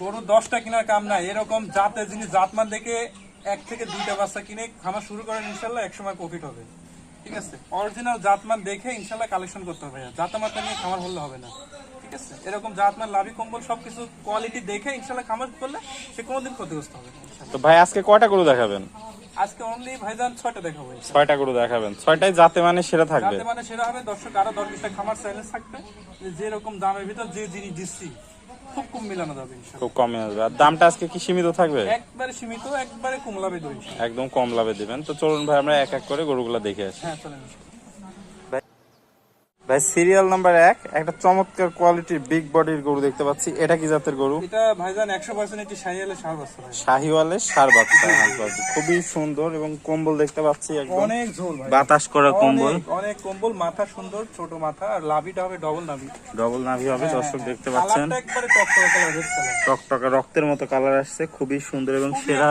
গরু দশটা কেনার কাম নাই। এরকম জাতের জিনিস জাতমান দেখে এক থেকে দুইটা বাচ্চা কিনে খামার শুরু করেন ইনশাল্লাহ এক সময় প্রফিট হবে। ঠিক আছে? অরিজিনাল জাতমান দেখে ইনশাল্লাহ কালেকশন করতে হবে। জাতামাতা নিয়ে খামার হলে হবে না। ঠিক আছে? এরকম জাতমান লাভি কম্বল সবকিছু কোয়ালিটি দেখে ইনশাল্লাহ খামার করলে সে কোনোদিন ক্ষতিগ্রস্ত হবে তো ভাই আজকে কয়টা গরু দেখাবেন? আজকে অনলি ভাইজান ছয়টা দেখাবো। ইনশাল্লাহ। ছয়টা গরু দেখাবেন। ছয়টাই যাতে মানে সেরা থাকবে। যাতে মানে সেটা হবে। দর্শক আরও দশ বিশটা খামার চ্যালেঞ্জ থাকবে। যে যেরকম দামের ভিতর যে জিনিস দিচ্ছি। খুব কম মিলানো যাবে খুব কমে আর দামটা আজকে কি সীমিত থাকবে? একবারে সীমিত একবারে কমলা বেদ একদম কম লাভে দিবেন। তো চলুন ভাই আমরা এক এক করে গরুগুলা দেখে আসি। হ্যাঁ চলেন ভাই সিরিয়াল নাম্বার এক একটা চমৎকার কোয়ালিটির বিগ বডির গরু দেখতে পাচ্ছি। এটা কি জাতের গরু? এটা ভাইজান একশো পার্সেন্ট একটি সাইয়ালে সার বাচ্চা শাহিওয়ালের সার বাচ্চা খুবই সুন্দর এবং কম্বল দেখতে পাচ্ছি অনেক ঝোল বাতাস করা কম্বল। অনেক কম্বল মাথা সুন্দর ছোট মাথা আর লাভিটা হবে ডবল নাভি। ডবল নাভি হবে দর্শক দেখতে পাচ্ছেন। টকটকে রক্তের মতো কালার আসছে খুবই সুন্দর এবং সেরা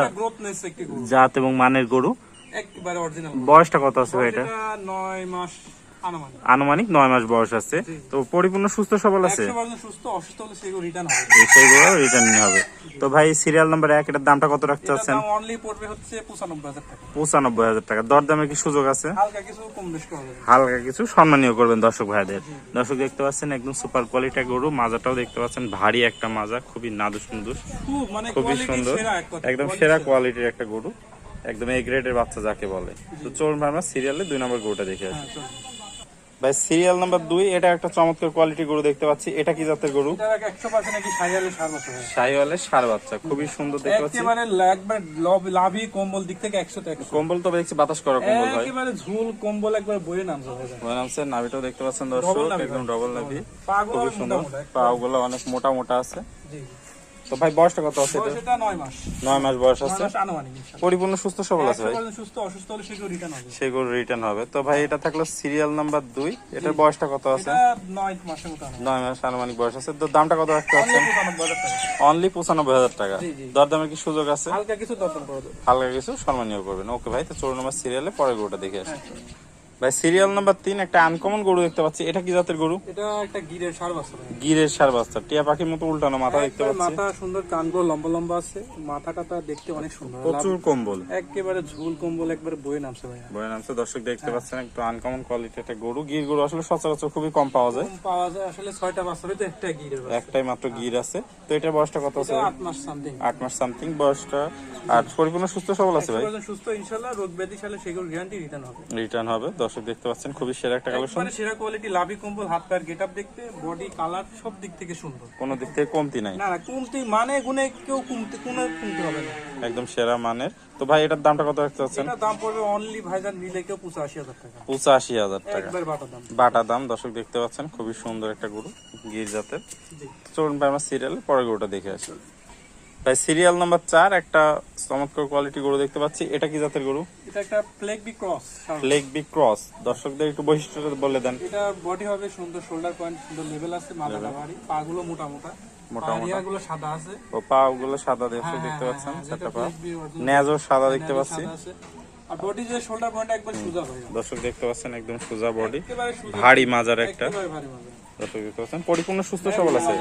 জাত এবং মানের গরু। একবারে অরিজিনাল বয়সটা কত আছে ভাই এটা? এটা নয় মাস। আনুমানিক। নয় মাস বয়স আছে। তো পরিপূর্ণ সুস্থ সবল আছে? সেগুলো রিটার্ন হবে। হবে। তো ভাই সিরিয়াল নাম্বার এক এটার দামটা কত রাখতে চাচ্ছেন? পঁচানব্বই হাজার টাকা। হাজার কি সুযোগ আছে? হালকা কিছু সম্মানীয় করবেন দর্শক ভাইদের। দর্শক দেখতে পাচ্ছেন একদম সুপার কোয়ালিটি গরু। মাজাটাও দেখতে পাচ্ছেন ভারী একটা মাজা খুবই নাদুস নুদুস। মানে খুবই সুন্দর। একদম সেরা কোয়ালিটির একটা গরু। একদম এ গ্রেডের বাচ্চা যাকে বলে। তো চলুন ভাই আমরা সিরিয়ালে দুই নম্বর গরুটা দেখে আসি। হ্যাঁ। ভাই সিরিয়াল নাম্বার দুই এটা একটা চমৎকার কোয়ালিটি গরু দেখতে পাচ্ছি। এটা কি জাতের গরু? শাহিওয়ালের সার বাচ্চা খুবই সুন্দর দেখতে পাচ্ছি। একেবারে একবার লাভি কম্বল দিক থেকে একশো কম্বল তো দেখছি বাতাস করা কম্বল ভাই। একেবারে ঝুল কম্বল একবার বইয়ে নামছে। মনে হচ্ছে নাভিটাও দেখতে পাচ্ছেন দর্শক একদম ডবল নাভি। খুবই সুন্দর। মোটা মোটা, গুলো অনেক মোটা মোটা আছে। জি। তো ভাই বয়সটা কত আছে এটা? বয়স এটা নয় মাস। নয় মাস বয়স আছে। পরিপূর্ণ সুস্থ সবল আছে ভাই? সুস্থ অসুস্থ হলে সেগুলো রিটার্ন হবে। সেগুলো রিটার্ন হবে। তো ভাই এটা থাকল সিরিয়াল নাম্বার দুই। এটার বয়সটা কত আছে? এটা নয় মাসের মতো আনুমানিক। নয় মাস আনুমানিক বয়স আছে। তো দামটা কত রাখতে পারছেন 95 হাজার টাকা। অনলি পঁচানব্বই হাজার টাকা। জি, জি। দরদামের কি সুযোগ আছে? হালকা কিছু দরদাম করে হালকা কিছু সম্মানীয় করবেন। ওকে ভাই তো চৌর নম্বর সিরিয়ালে পরে গরুটা দেখে আসি। ভাই সিরিয়াল নাম্বার তিন একটা আনকমন গরু দেখতে পাচ্ছি। এটা কি জাতের গরু? এটা একটা গিরের সার বাচ্চা গিরের সার বাচ্চা। টিয়া পাখির মতো উল্টানো মাথা দেখতে পাচ্ছি। মাথা সুন্দর কানগুলো লম্বা লম্বা আছে। মাথাটা তো দেখতে অনেক সুন্দর। প্রচুর কম্বল। একেবারে ঝুল কম্বল একবারে বয়ে নামছে ভাইয়া বয়ের নামছে। দর্শক দেখতে পাচ্ছেন একটু আনকমন কোয়ালিটি একটা গরু। গির গরু আসলে সচরাচর খুবই কম পাওয়া যায়। পাওয়া যায় আসলে ছয়টা বাচ্চা তো একটা বাচ্চা। একটাই মাত্র গির আছে। তো এটার বয়সটা কত আছে? আট মাস সামথিং আট মাস সামথিং বয়সটা। আর পরিপূর্ণ সুস্থ সবল আছে ভাই? সুস্থ ইনশাল্লাহ রোগ ব্যাধি সালে সেগুলো গ্যারান্টি রিটার্ন হবে। রিটার্ন হবে দর্শক দেখতে পাচ্ছেন খুবই সেরা একটা কালেকশন সেরা কোয়ালিটি লাভি কম্বল হাত পায়ের গেট আপ দেখতে বডি কালার সব দিক থেকে সুন্দর। কোনো দিক থেকে কমতি নাই। না না কমতি মানে গুনে কেউ কমতে কোনো কমতে হবে না। একদম সেরা মানের। তো ভাই এটার দামটা কত রাখতে চাচ্ছেন? এটা দাম পড়বে অনলি ভাইজান নিলে কেউ পঁচাশি হাজার টাকা। পঁচাশি হাজার টাকা। একবার বাটা দাম। বাটা দাম দর্শক দেখতে পাচ্ছেন খুবই সুন্দর একটা গরু গির জাতের চলুন ভাই আমরা সিরিয়ালে পরের গরুটা দেখে আসি। ভাই সিরিয়াল নাম্বার চার একটা চমৎকার কোয়ালিটি গরু দেখতে পাচ্ছি। এটা কি জাতের গরু? এটা একটা প্লেগ বি ক্রস লেগ বি ক্রস দর্শকদের একটু বৈশিষ্ট্যটা বলে দেন। এটা বডি হবে সুন্দর শোল্ডার পয়েন্ট সুন্দর লেভেল আছে মাথাটা ভারী পা গুলো মোটা মোটা মোটা মোটা। সাদা আছে। ও পা গুলো সাদা হ্যাঁ, দেখতে হ্যাঁ, পাচ্ছেন? হ্যাঁ, চারটা পা নেজও সাদা দেখতে পাচ্ছি। আর বডি যে শোল্ডার পয়েন্ট সোজা হয়ে দর্শক দেখতে পাচ্ছেন একদম সোজা বডি ভারী মাজার একটা। ভারী মাঝে দর্শক দেখতে পাচ্ছেন পরিপূর্ণ সুস্থ সবল আছে।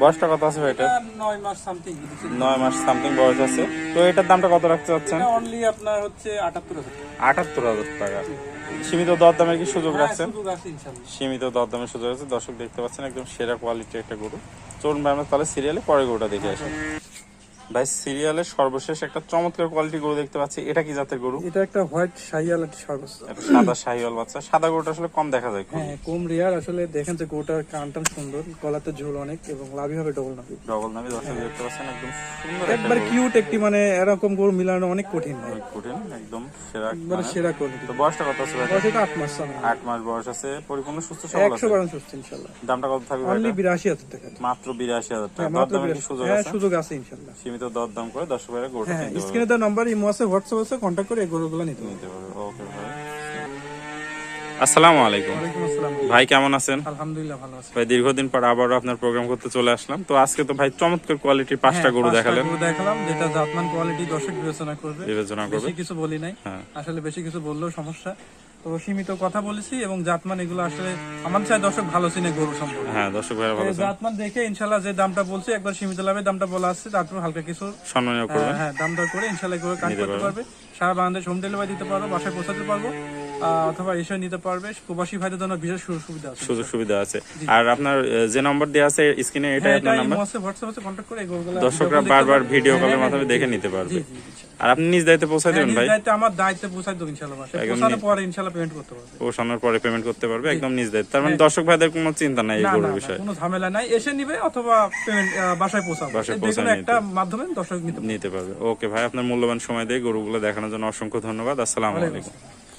বয়সটা কত আছে ভাই এটা? নয় মাস সামথিং নয় মাস সামথিং বয়স আছে। তো এটার দামটা কত রাখতে চাচ্ছেন? অনলি আপনার হচ্ছে আটাত্তর হাজার টাকা। আটাত্তর হাজার টাকা। সীমিত দরদামের কি সুযোগ হ্যাঁ, রাখছেন? সীমিত দরদামের সুযোগ আছে। দর্শক দেখতে পাচ্ছেন একদম সেরা কোয়ালিটির একটা গরু। চলুন ভাই আমরা তাহলে সিরিয়ালে পরে গরুটা দেখে আসি। ভাই সিরিয়ালের সর্বশেষ একটা চমৎকার কোয়ালিটি গরু দেখতে পাচ্ছি। এটা কি জাতের গরু? এটা একটা হোয়াইট শাহিয়াল একটা একটা সাদা শাহিওয়াল বাচ্চা। সাদা গরুটা আসলে কম দেখা যায় হ্যাঁ কম রেয়ার আসলে দেখেন যে কানটান সুন্দর গলাতে ঝোল অনেক এবং লাভি হবে ডবল নাভি। ডবল দর্শক দেখতে পাচ্ছেন একদম সুন্দর একবার কিউট একটি মানে এরকম গরু মিলানো অনেক কঠিন কঠিন একদম সেরা একবারে সেরা কোয়ালিটি তো বয়সটা কত আছে বয়স এটা আট মাস সামনে আট মাস বয়স আছে পরিপূর্ণ সুস্থ সবল আছে। বারণ সুস্থ ইনশাল্লাহ। দামটা কত থাকবে অনলি এটা? বিরাশি হাজার টাকা। মাত্র বিরাশি হাজার টাকা। হ্যাঁ, মাত্র কি 82 সুযোগ হ্যাঁ সুযোগ আছে ইনশাল্লাহ। সীমিত দরদাম করে দর্শক ভাইরা গরুটা হ্যাঁ স্ক্রিনে তো নাম্বার ইমো আছে হোয়াটসঅ্যাপ আছে কন্ট্যাক্ট করে এই গরুগুলো নিতে নিতে পারবে ওকে ভাই আসসালামু আলাইকুম। ভাই কেমন আছেন? আলহামদুলিল্লাহ ভালো আছি। ভাই দীর্ঘদিন পর আবারও আপনার প্রোগ্রাম করতে চলে আসলাম। তো আজকে তো ভাই চমৎকার কোয়ালিটির পাঁচটা হ্যাঁ, গরু পাঁচটা দেখালেন। গরু দেখালাম যেটা জাতমান কোয়ালিটি দর্শক বিবেচনা করবে। বিবেচনা করবে। বেশি কিছু বলি নাই। হ্যাঁ। আসলে বেশি কিছু বললেও সমস্যা। তো সীমিত কথা বলেছি এবং জাতমান এগুলো আসলে আমাদের চাই দর্শক ভালো চিনে গরু সম্পর্কে। হ্যাঁ দর্শক ভাইরা ভালো জাতমান দেখে যে দামটা বলছি একবার সীমিত লাভের দামটা বলা আসছে তারপর হালকা কিছু সম্মানীয় হ্যাঁ দাম দর করে করে কাজ করতে পারবে। সারা বাংলাদেশ হোম ডেলিভারি দিতে পারব বাসায় পৌঁছাতে পারব অথবা এসে নিতে পারবে। প্রবাসী ভাইদের জন্য বিশেষ সুযোগ সুবিধা আছে। সুযোগ সুবিধা আছে। আর আপনার যে নম্বর দেওয়া আছে স্ক্রিনে এটাই হ্যাঁ আপনার এটা নাম্বার হোয়াটসঅ্যাপে কন্ট্যাক্ট করে দর্শকরা বারবার ভিডিও। কলের হ্যাঁ, মাধ্যমে দেখে নিতে পারবে। আর আপনি নিজ দায়িত্বে পৌঁছায় হ্যাঁ, দেবেন ভাই? দায়িত্বে আমার দায়িত্বে পৌঁছায় দেবো ইনশাল্লাহ পৌঁছানোর পরে ইনশাল্লাহ পেমেন্ট করতে পারবে। পৌঁছানোর পরে পেমেন্ট করতে পারবে? একদম নিজ দায়িত্ব। তার মানে দর্শক ভাইদের কোনো চিন্তা নাই এই গরুর বিষয়ে। কোনো ঝামেলা নাই। এসে নিবে অথবা পেমেন্ট বাসায় পৌঁছাবে। বাসায় নিতে একটা মাধ্যমে দর্শক নিতে পারবে। ওকে ভাই আপনার মূল্যবান সময় দিয়ে গরুগুলো দেখানোর জন্য অসংখ্য ধন্যবাদ। আসসালামু আলাইকুম। আসসালাম।